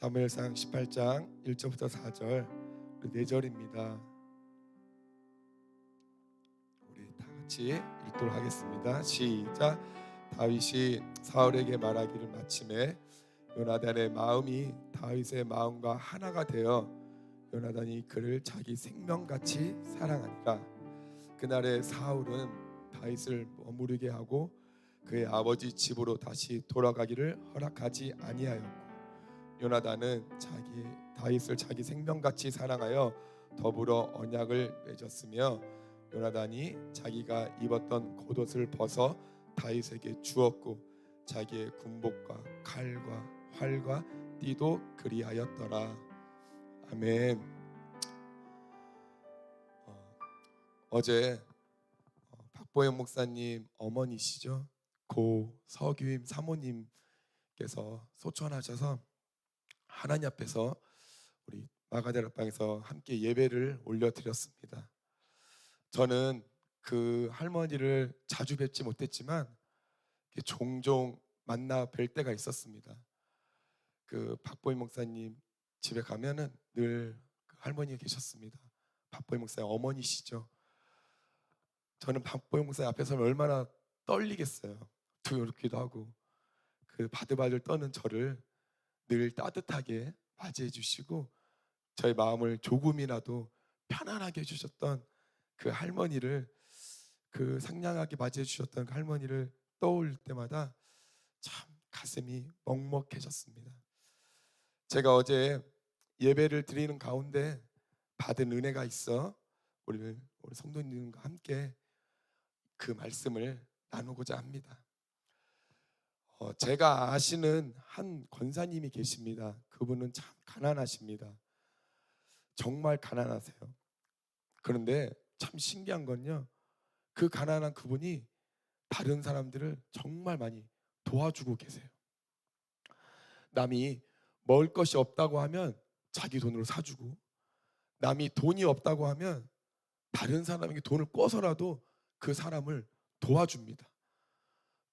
사무엘상 18장 1절부터 4절 우리 4절입니다. 우리 다 같이 읽도록 하겠습니다. 시작. 다윗이 사울에게 말하기를 마침에 요나단의 마음이 다윗의 마음과 하나가 되어 요나단이 그를 자기 생명같이 사랑하니라. 그날에 사울은 다윗을 머무르게 하고 그의 아버지 집으로 다시 돌아가기를 허락하지 아니하였고 요나단은 자기 다윗을 자기 생명같이 사랑하여 더불어 언약을 맺었으며 요나단이 자기가 입었던 겉옷을 벗어 다윗에게 주었고 자기의 군복과 칼과 활과 띠도 그리하였더라. 아멘. 어, 어제 어, 박보영 목사님 어머니시죠? 고 서규임 사모님께서 소천하셔서 하나님 앞에서 우리 마가다락방에서 함께 예배를 올려드렸습니다. 저는 그 할머니를 자주 뵙지 못했지만 종종 만나 뵐 때가 있었습니다. 그 박보임 목사님 집에 가면은 늘 그 할머니가 계셨습니다. 박보임 목사님 어머니시죠. 저는 박보임 목사님 앞에서 얼마나 떨리겠어요. 두렵기도 하고 그 바들바들 떠는 저를 늘 따뜻하게 맞이해 주시고 저의 마음을 조금이라도 편안하게 해주셨던 그 할머니를 그 상냥하게 맞이해 주셨던 그 할머니를 떠올 때마다 참 가슴이 먹먹해졌습니다. 제가 어제 예배를 드리는 가운데 받은 은혜가 있어 우리 우리 성도님과 함께 그 말씀을 나누고자 합니다. 어, 제가 아시는 한 권사님이 계십니다. 그분은 참 가난하십니다. 정말 가난하세요. 그런데 참 신기한 건요. 그 가난한 그분이 다른 사람들을 정말 많이 도와주고 계세요. 남이 먹을 것이 없다고 하면 자기 돈으로 사주고 남이 돈이 없다고 하면 다른 사람에게 돈을 꿔서라도 그 사람을 도와줍니다.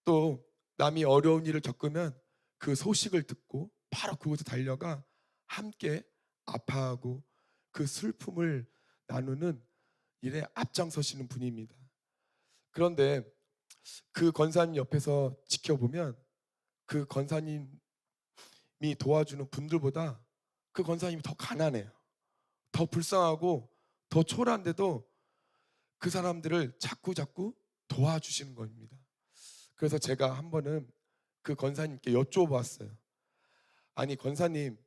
또 남이 어려운 일을 겪으면 그 소식을 듣고 바로 그곳에 달려가 함께 아파하고 그 슬픔을 나누는 일에 앞장서시는 분입니다. 그런데 그 권사님 옆에서 지켜보면 그 권사님이 도와주는 분들보다 그 권사님이 더 가난해요. 더 불쌍하고 더 초라한데도 그 사람들을 자꾸 자꾸 도와주시는 겁니다. 그래서 제가 한 번은 그 권사님께 여쭤봤어요. 아니 권사님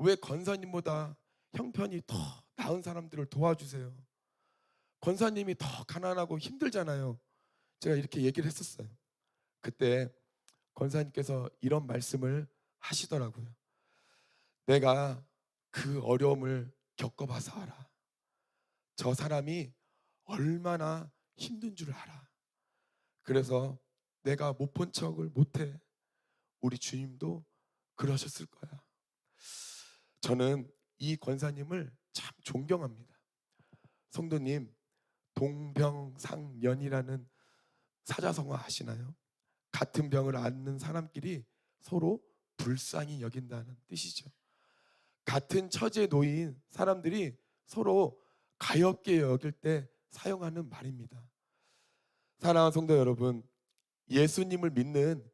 왜 권사님보다 형편이 더 나은 사람들을 도와주세요? 권사님이 더 가난하고 힘들잖아요. 제가 이렇게 얘기를 했었어요. 그때 권사님께서 이런 말씀을 하시더라고요. 내가 그 어려움을 겪어봐서 알아. 저 사람이 얼마나 힘든 줄 알아. 그래서 내가 못 본 척을 못해. 우리 주님도 그러셨을 거야. 저는 이 권사님을 참 존경합니다. 성도님, 동병상련이라는 사자성어 아시나요? 같은 병을 앓는 사람끼리 서로 불쌍히 여긴다는 뜻이죠. 같은 처지에 놓인 사람들이 서로 가엽게 여길 때 사용하는 말입니다. 사랑하는 성도 여러분, 예수님을 믿는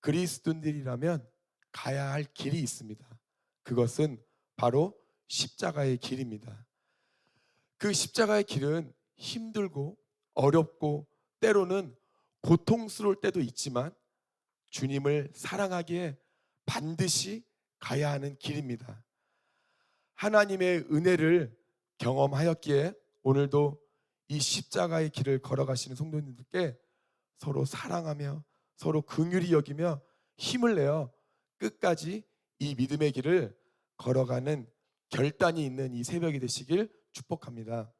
그리스도인들이라면 가야 할 길이 있습니다. 그것은 바로 십자가의 길입니다. 그 십자가의 길은 힘들고 어렵고 때로는 고통스러울 때도 있지만 주님을 사랑하기에 반드시 가야 하는 길입니다. 하나님의 은혜를 경험하였기에 오늘도 이 십자가의 길을 걸어가시는 성도님들께 서로 사랑하며 서로 긍휼히 여기며 힘을 내어 끝까지 이 믿음의 길을 걸어가는 결단이 있는 이 새벽이 되시길 축복합니다.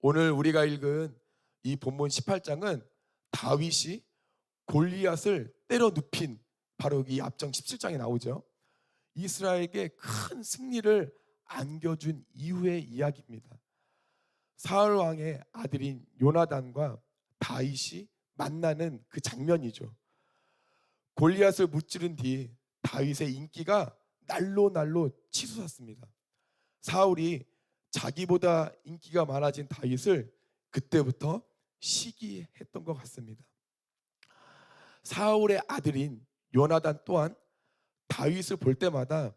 오늘 우리가 읽은 이 본문 18장은 다윗이 골리앗을 때려 눕힌 바로 이 앞장 17장에 나오죠. 이스라엘에게 큰 승리를 안겨준 이후의 이야기입니다. 사울 왕의 아들인 요나단과 다윗이 만나는 그 장면이죠. 골리앗을 무찌른 뒤 다윗의 인기가 날로 날로 치솟았습니다. 사울이 자기보다 인기가 많아진 다윗을 그때부터 시기했던 것 같습니다. 사울의 아들인 요나단 또한 다윗을 볼 때마다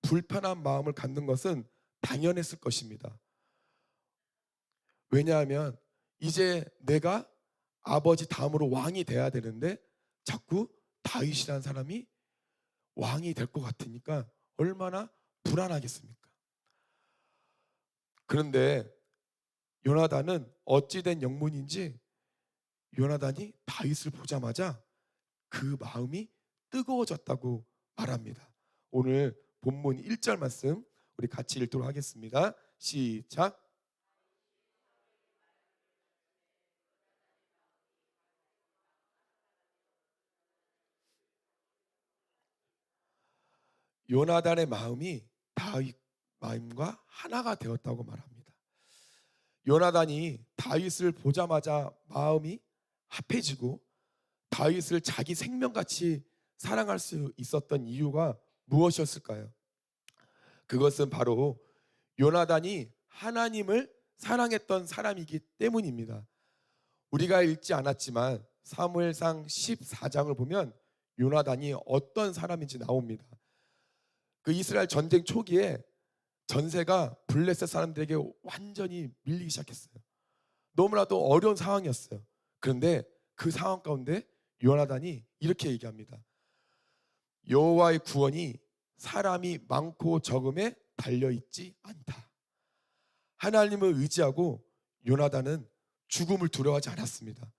불편한 마음을 갖는 것은 당연했을 것입니다. 왜냐하면 이제 내가 아버지 다음으로 왕이 돼야 되는데 자꾸 다윗이라는 사람이 왕이 될 것 같으니까 얼마나 불안하겠습니까? 그런데 요나단은 어찌된 영문인지 요나단이 다윗을 보자마자 그 마음이 뜨거워졌다고 말합니다. 오늘 본문 1절 말씀 우리 같이 읽도록 하겠습니다. 시작. 요나단의 마음이 다윗 마음과 하나가 되었다고 말합니다. 요나단이 다윗을 보자마자 마음이 합해지고 다윗을 자기 생명같이 사랑할 수 있었던 이유가 무엇이었을까요? 그것은 바로 요나단이 하나님을 사랑했던 사람이기 때문입니다. 우리가 읽지 않았지만 사무엘상 14장을 보면 요나단이 어떤 사람인지 나옵니다. 그 이스라엘 전쟁 초기에 전세가 블레셋 사람들에게 완전히 밀리기 시작했어요. 너무나도 어려운 상황이었어요. 그런데 그 상황 가운데 요나단이 이렇게 얘기합니다. 여호와의 구원이 사람이 많고 적음에 달려 있지 않다. 하나님을 의지하고 요나단은 죽음을 두려워하지 않았습니다.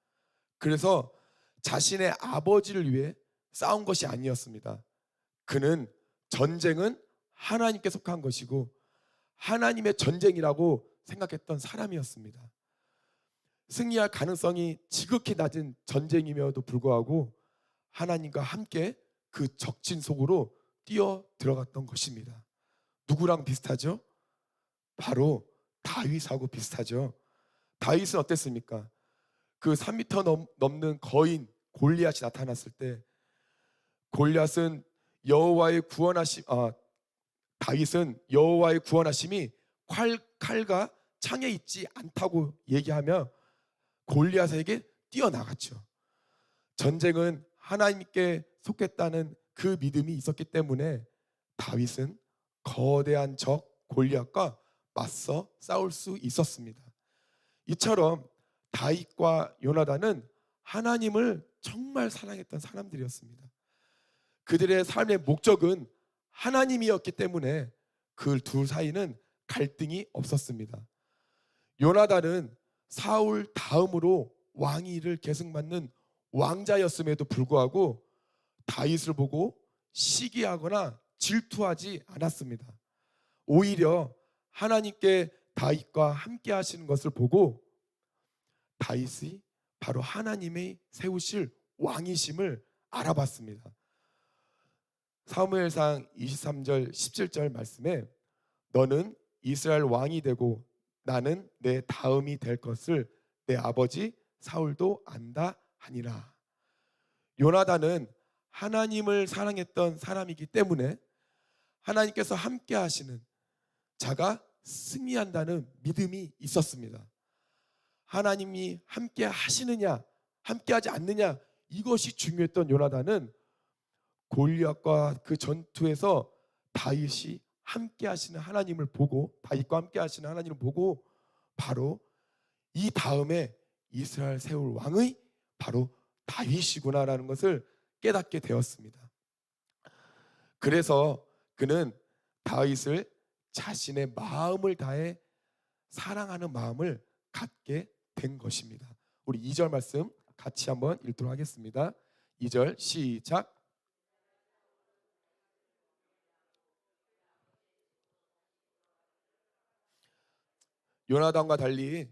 그래서 자신의 아버지를 위해 싸운 것이 아니었습니다. 그는 전쟁은 하나님께 속한 것이고 하나님의 전쟁이라고 생각했던 사람이었습니다. 승리할 가능성이 지극히 낮은 전쟁임에도 불구하고 하나님과 함께 그 적진 속으로 뛰어 들어갔던 것입니다. 누구랑 비슷하죠? 바로 다윗하고 비슷하죠. 다윗은 어땠습니까? 그 3미터 넘, 넘는 거인 골리앗이 나타났을 때 골리앗은 여호와의 구원하심 아 다윗은 여호와의 구원하심이 칼, 칼과 창에 있지 않다고 얘기하며 골리앗에게 뛰어나갔죠. 전쟁은 하나님께 속했다는 그 믿음이 있었기 때문에 다윗은 거대한 적 골리앗과 맞서 싸울 수 있었습니다. 이처럼 다윗과 요나단은 하나님을 정말 사랑했던 사람들이었습니다. 그들의 삶의 목적은 하나님이었기 때문에 그 둘 사이는 갈등이 없었습니다. 요나단은 사울 다음으로 왕위를 계승받는 왕자였음에도 불구하고 다윗을 보고 시기하거나 질투하지 않았습니다. 오히려 하나님께 다윗과 함께 하시는 것을 보고 다윗이 바로 하나님의 세우실 왕이심을 알아봤습니다. 사무엘상 23절 17절 말씀에 너는 이스라엘 왕이 되고 나는 내 다음이 될 것을 내 아버지 사울도 안다 하니라. 요나단은 하나님을 사랑했던 사람이기 때문에 하나님께서 함께 하시는 자가 승리한다는 믿음이 있었습니다. 하나님이 함께 하시느냐, 함께 하지 않느냐 이것이 중요했던 요나단은 골리앗과 그 전투에서 다윗이 함께 하시는 하나님을 보고 다윗과 함께 하시는 하나님을 보고 바로 이 다음에 이스라엘 세울 왕의 바로 다윗이구나라는 것을 깨닫게 되었습니다. 그래서 그는 다윗을 자신의 마음을 다해 사랑하는 마음을 갖게 된 것입니다. 우리 2절 말씀 같이 한번 읽도록 하겠습니다. 2절 시작. 요나단과 달리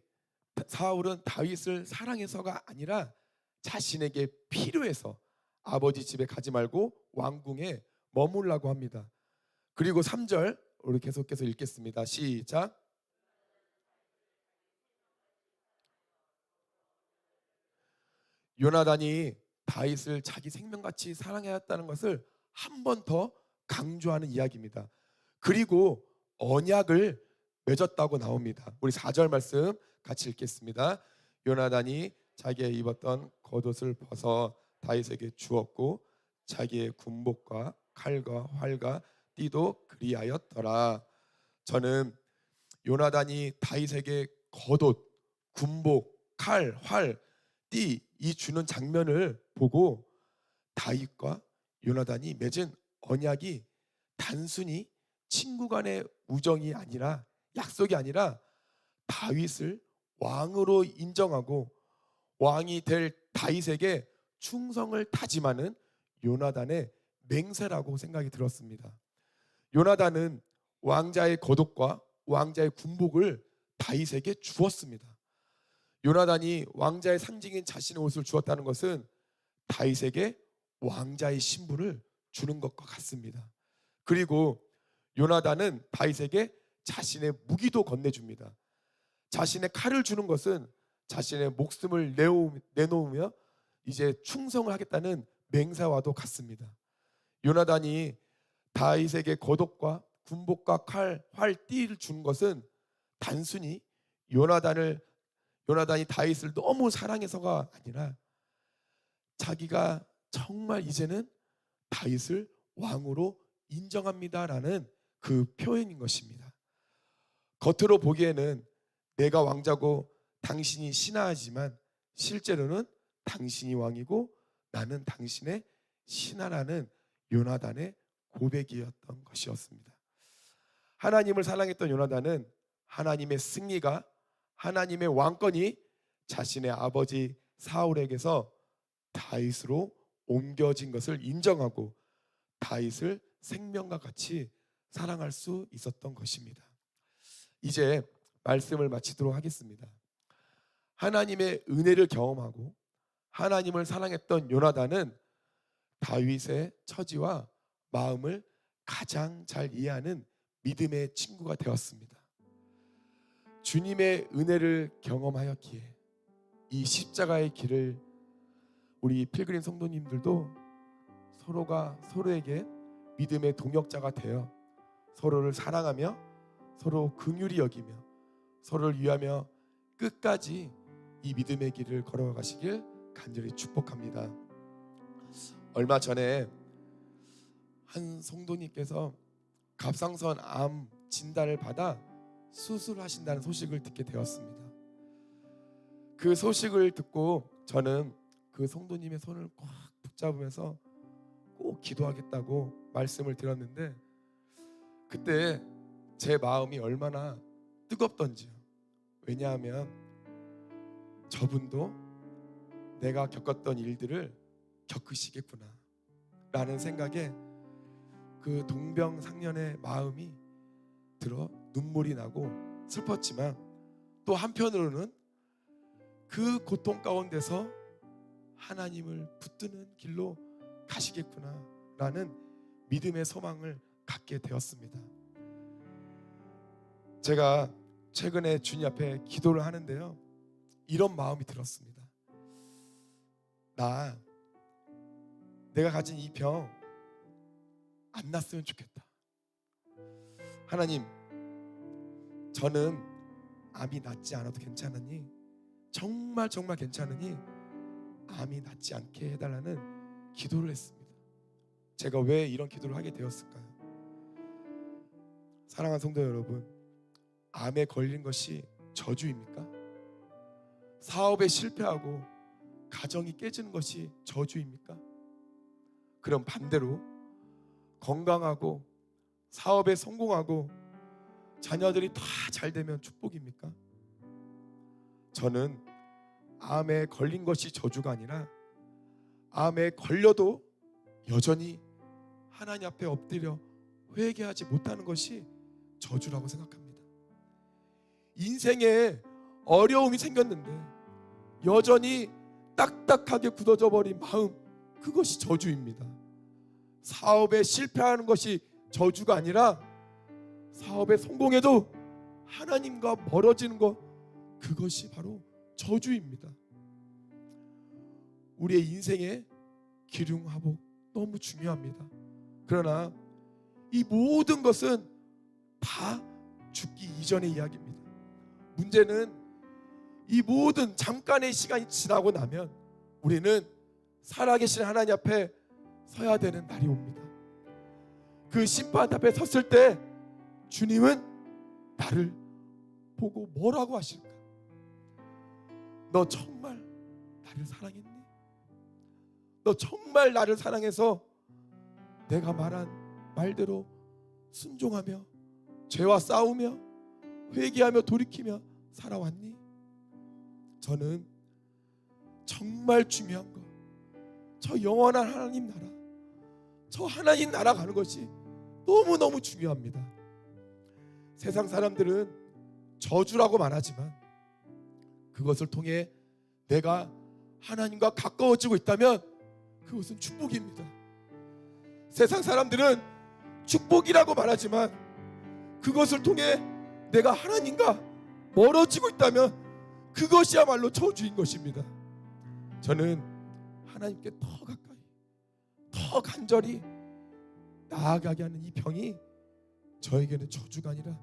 사울은 다윗을 사랑해서가 아니라 자신에게 필요해서 아버지 집에 가지 말고 왕궁에 머물라고 합니다. 그리고 3절 우리 계속해서 읽겠습니다. 시작. 요나단이 다윗을 자기 생명같이 사랑해왔다는 것을 한 번 더 강조하는 이야기입니다. 그리고 언약을 맺었다고 나옵니다. 우리 4절 말씀 같이 읽겠습니다. 요나단이 자기의 입었던 겉옷을 벗어 다윗에게 주었고 자기의 군복과 칼과 활과 띠도 그리하였더라. 저는 요나단이 다윗에게 겉옷, 군복, 칼, 활, 띠 이 주는 장면을 보고 다윗과 요나단이 맺은 언약이 단순히 친구 간의 우정이 아니라 약속이 아니라 다윗을 왕으로 인정하고 왕이 될 다윗에게 충성을 다짐하는 요나단의 맹세라고 생각이 들었습니다. 요나단은 왕자의 겉옷과 왕자의 군복을 다윗에게 주었습니다. 요나단이 왕자의 상징인 자신의 옷을 주었다는 것은 다윗에게 왕자의 신분을 주는 것과 같습니다. 그리고 요나단은 다윗에게 자신의 무기도 건네줍니다. 자신의 칼을 주는 것은 자신의 목숨을 내놓으며 이제 충성을 하겠다는 맹세와도 같습니다. 요나단이 다윗에게 겉옷과 군복과 칼, 활, 띠를 주는 것은 단순히 요나단을 요나단이 다윗을 너무 사랑해서가 아니라 자기가 정말 이제는 다윗을 왕으로 인정합니다라는 그 표현인 것입니다. 겉으로 보기에는 내가 왕자고 당신이 신하지만 실제로는 당신이 왕이고 나는 당신의 신하라는 요나단의 고백이었던 것이었습니다. 하나님을 사랑했던 요나단은 하나님의 승리가 하나님의 왕권이 자신의 아버지 사울에게서 다윗으로 옮겨진 것을 인정하고 다윗을 생명과 같이 사랑할 수 있었던 것입니다. 이제 말씀을 마치도록 하겠습니다. 하나님의 은혜를 경험하고 하나님을 사랑했던 요나단은 다윗의 처지와 마음을 가장 잘 이해하는 믿음의 친구가 되었습니다. 주님의 은혜를 경험하였기에 이 십자가의 길을 우리 필그림 성도님들도 서로가 서로에게 믿음의 동역자가 되어 서로를 사랑하며 서로 긍휼히 여기며 서로를 위하며 끝까지 이 믿음의 길을 걸어가시길 간절히 축복합니다. 얼마 전에 한 성도님께서 갑상선 암 진단을 받아 수술하신다는 소식을 듣게 되었습니다. 그 소식을 듣고 저는 그 성도님의 손을 꽉 붙잡으면서 꼭 기도하겠다고 말씀을 드렸는데 그때 제 마음이 얼마나 뜨겁던지요. 왜냐하면 저분도 내가 겪었던 일들을 겪으시겠구나 라는 생각에 그 동병상련의 마음이 들어 눈물이 나고 슬펐지만 또 한편으로는 그 고통 가운데서 하나님을 붙드는 길로 가시겠구나 라는 믿음의 소망을 갖게 되었습니다. 제가 최근에 주님 앞에 기도를 하는데요. 이런 마음이 들었습니다. 나 내가 가진 이 병 안 났으면 좋겠다. 하나님, 저는 암이 낫지 않아도 괜찮으니 정말 정말 괜찮으니 암이 낫지 않게 해달라는 기도를 했습니다. 제가 왜 이런 기도를 하게 되었을까요? 사랑하는 성도 여러분, 암에 걸린 것이 저주입니까? 사업에 실패하고 가정이 깨지는 것이 저주입니까? 그럼 반대로 건강하고 사업에 성공하고 자녀들이 다 잘 되면 축복입니까? 저는 암에 걸린 것이 저주가 아니라 암에 걸려도 여전히 하나님 앞에 엎드려 회개하지 못하는 것이 저주라고 생각합니다. 인생에 어려움이 생겼는데 여전히 딱딱하게 굳어져 버린 마음 그것이 저주입니다. 사업에 실패하는 것이 저주가 아니라 사업에 성공해도 하나님과 멀어지는 것 그것이 바로 저주입니다. 우리의 인생에 기륭하복 너무 중요합니다. 그러나 이 모든 것은 다 죽기 이전의 이야기입니다. 문제는 이 모든 잠깐의 시간이 지나고 나면 우리는 살아계신 하나님 앞에 서야 되는 날이 옵니다. 그 심판 앞에 섰을 때 주님은 나를 보고 뭐라고 하실까? 너 정말 나를 사랑했니? 너 정말 나를 사랑해서 내가 말한 말대로 순종하며 죄와 싸우며 회개하며 돌이키며 살아왔니? 저는 정말 중요한 거, 저 영원한 하나님 나라, 저 하나님 나라 가는 것이 너무 너무 중요합니다. 세상 사람들은 저주라고 말하지만 그것을 통해 내가 하나님과 가까워지고 있다면 그것은 축복입니다. 세상 사람들은 축복이라고 말하지만 그것을 통해 내가 하나님과 멀어지고 있다면 그것이야말로 저주인 것입니다. 저는 하나님께 더 가까이, 더 간절히 나아가게 하는 이 병이 저에게는 저주가 아니라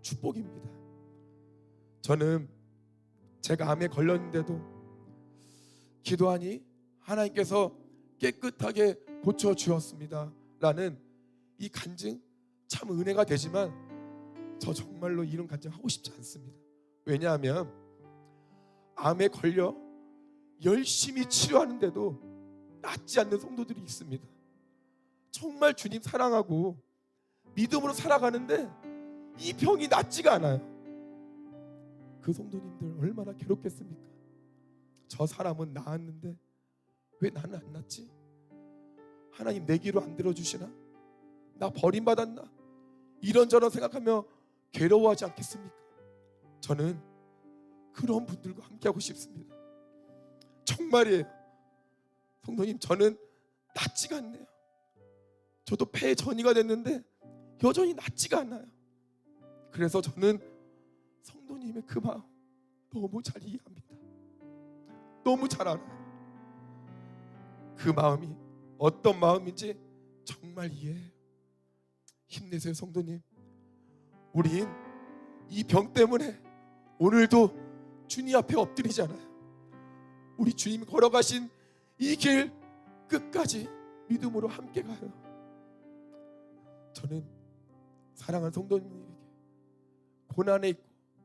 축복입니다. 저는 제가 암에 걸렸는데도 기도하니 하나님께서 깨끗하게 고쳐 주었습니다. 라는 이 간증 참 은혜가 되지만 저 정말로 이런 간증 하고 싶지 않습니다. 왜냐하면 암에 걸려 열심히 치료하는데도 낫지 않는 성도들이 있습니다. 정말 주님 사랑하고 믿음으로 살아가는데 이 병이 낫지가 않아요. 그 성도님들 얼마나 괴롭겠습니까? 저 사람은 나았는데 왜 나는 안 낫지? 하나님 내 기로 안 들어주시나? 나 버림받았나? 이런저런 생각하며 괴로워하지 않겠습니까? 저는 그런 분들과 함께하고 싶습니다. 정말이에요. 성도님 저는 낫지가 않네요. 저도 폐 전이가 됐는데 여전히 낫지가 않아요. 그래서 저는 성도님의 그 마음 너무 잘 이해합니다. 너무 잘 알아요. 그 마음이 어떤 마음인지 정말 이해해요. 힘내세요, 성도님. 우린 이 병 때문에 오늘도 주님 앞에 엎드리잖아요. 우리 주님이 걸어가신 이 길 끝까지 믿음으로 함께 가요. 저는 사랑하는 성도님에게 고난에 있고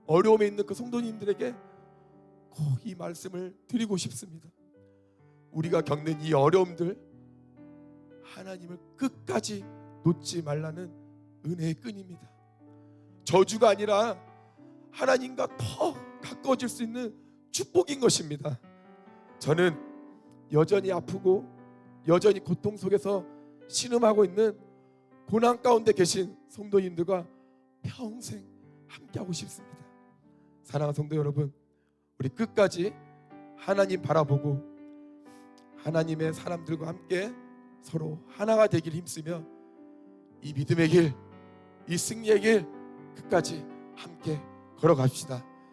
어려움에 있는 그 성도님들에게 꼭 이 말씀을 드리고 싶습니다. 우리가 겪는 이 어려움들 하나님을 끝까지 놓지 말라는 은혜의 끈입니다. 저주가 아니라 하나님과 더 가까워질 수 있는 축복인 것입니다. 저는 여전히 아프고 여전히 고통 속에서 신음하고 있는 고난 가운데 계신 성도님들과 평생 함께하고 싶습니다. 사랑하는 성도 여러분, 우리 끝까지 하나님 바라보고 하나님의 사람들과 함께 서로 하나가 되길 힘쓰며 이 믿음의 길, 이 승리의 길 끝까지 함께 걸어갑시다.